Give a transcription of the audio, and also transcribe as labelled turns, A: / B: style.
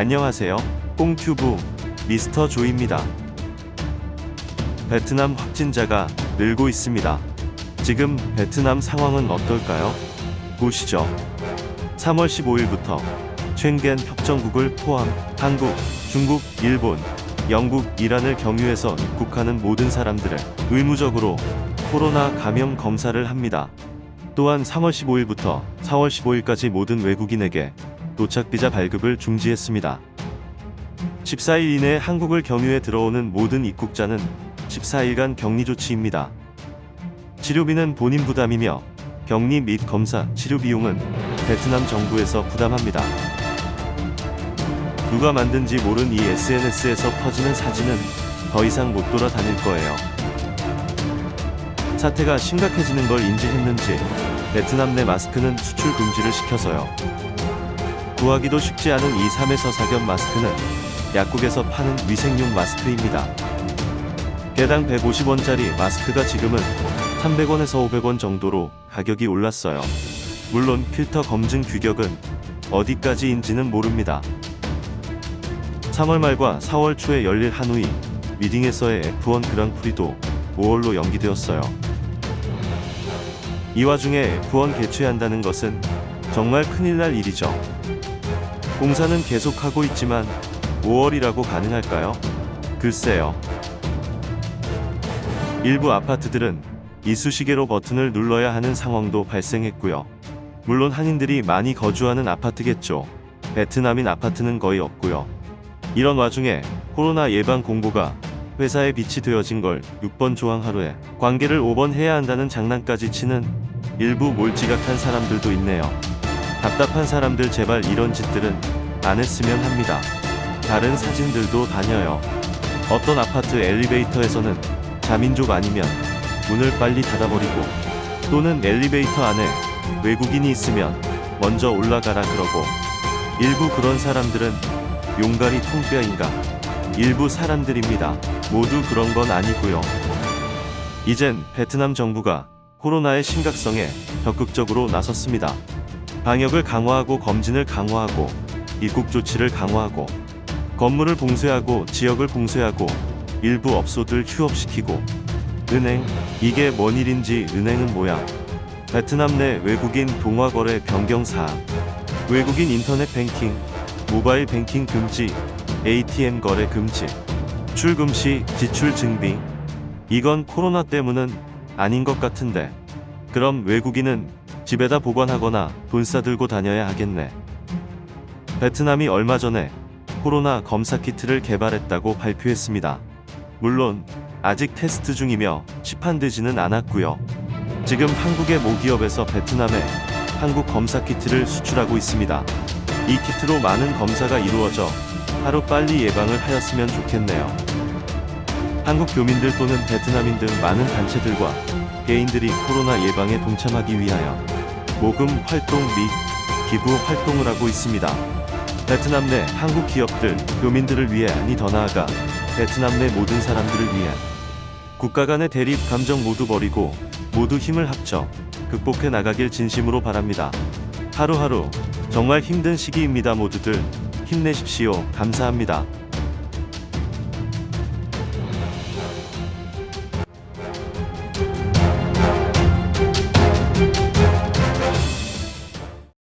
A: 안녕하세요. 꽁튜브 미스터 조입니다. 베트남 확진자가 늘고 있습니다. 지금 베트남 상황은 어떨까요? 보시죠. 3월 15일부터 촨겐 협정국을 포함 한국, 중국, 일본, 영국, 이란을 경유해서 입국하는 모든 사람들을 의무적으로 코로나 감염 검사를 합니다. 또한 3월 15일부터 4월 15일까지 모든 외국인에게 도착 비자 발급을 중지했습니다. 14일 이내 한국을 경유해 들어오는 모든 입국자는 14일간 격리 조치입니다. 치료비는 본인 부담이며 격리 및 검사, 치료 비용은 베트남 정부에서 부담합니다. 누가 만든지 모른 이 SNS에서 퍼지는 사진은 더 이상 못 돌아다닐 거예요. 사태가 심각해지는 걸 인지했는지 베트남 내 마스크는 수출 금지를 시켜서요. 구하기도 쉽지 않은 이 3에서 4겹 마스크는 약국에서 파는 위생용 마스크입니다. 개당 150원짜리 마스크가 지금은 300원에서 500원 정도로 가격이 올랐어요. 물론 필터 검증 규격은 어디까지인지는 모릅니다. 3월 말과 4월 초에 열릴 하노이 미딩에서의 F1 그랑프리도 5월로 연기되었어요. 이 와중에 F1 개최한다는 것은 정말 큰일 날 일이죠. 공사는 계속하고 있지만 5월이라고 가능할까요? 글쎄요. 일부 아파트들은 이쑤시개로 버튼을 눌러야 하는 상황도 발생했고요. 물론 한인들이 많이 거주하는 아파트겠죠. 베트남인 아파트는 거의 없고요. 이런 와중에 코로나 예방 공고가 회사에 비치되어진 걸 6번 조항 하루에 관계를 5번 해야 한다는 장난까지 치는 일부 몰지각한 사람들도 있네요. 답답한 사람들 제발 이런 짓들은 안 했으면 합니다. 다른 사진들도 다녀요. 어떤 아파트 엘리베이터에서는 자민족 아니면 문을 빨리 닫아버리고 또는 엘리베이터 안에 외국인이 있으면 먼저 올라가라 그러고 일부 그런 사람들은 용가리 통뼈인가 일부 사람들입니다. 모두 그런 건 아니고요. 이젠 베트남 정부가 코로나의 심각성에 적극적으로 나섰습니다. 방역을 강화하고 검진을 강화하고 입국 조치를 강화하고 건물을 봉쇄하고 지역을 봉쇄하고 일부 업소들 휴업시키고. 은행 이게 뭔 일인지 은행은 뭐야? 베트남 내 외국인 동화 거래 변경 사항. 외국인 인터넷 뱅킹 모바일 뱅킹 금지 ATM 거래 금지. 출금 시 지출 증빙. 이건 코로나 때문은 아닌 것 같은데. 그럼 외국인은 집에다 보관하거나 돈 싸들고 다녀야 하겠네 베트남이 얼마 전에 코로나 검사 키트를 개발했다고 발표했습니다. 물론 아직 테스트 중이며 시판되지는 않았고요. 지금 한국의 모기업에서 베트남에 한국 검사 키트를 수출하고 있습니다. 이 키트로 많은 검사가 이루어져 하루 빨리 예방을 하였으면 좋겠네요. 한국 교민들 또는 베트남인 등 많은 단체들과 개인들이 코로나 예방에 동참하기 위하여 모금 활동 및 기부 활동을 하고 있습니다. 베트남 내 한국 기업들, 교민들을 위해 아니 더 나아가 베트남 내 모든 사람들을 위해 국가 간의 대립 감정 모두 버리고 모두 힘을 합쳐 극복해 나가길 진심으로 바랍니다. 하루하루 정말 힘든 시기입니다. 모두들 힘내십시오. 감사합니다.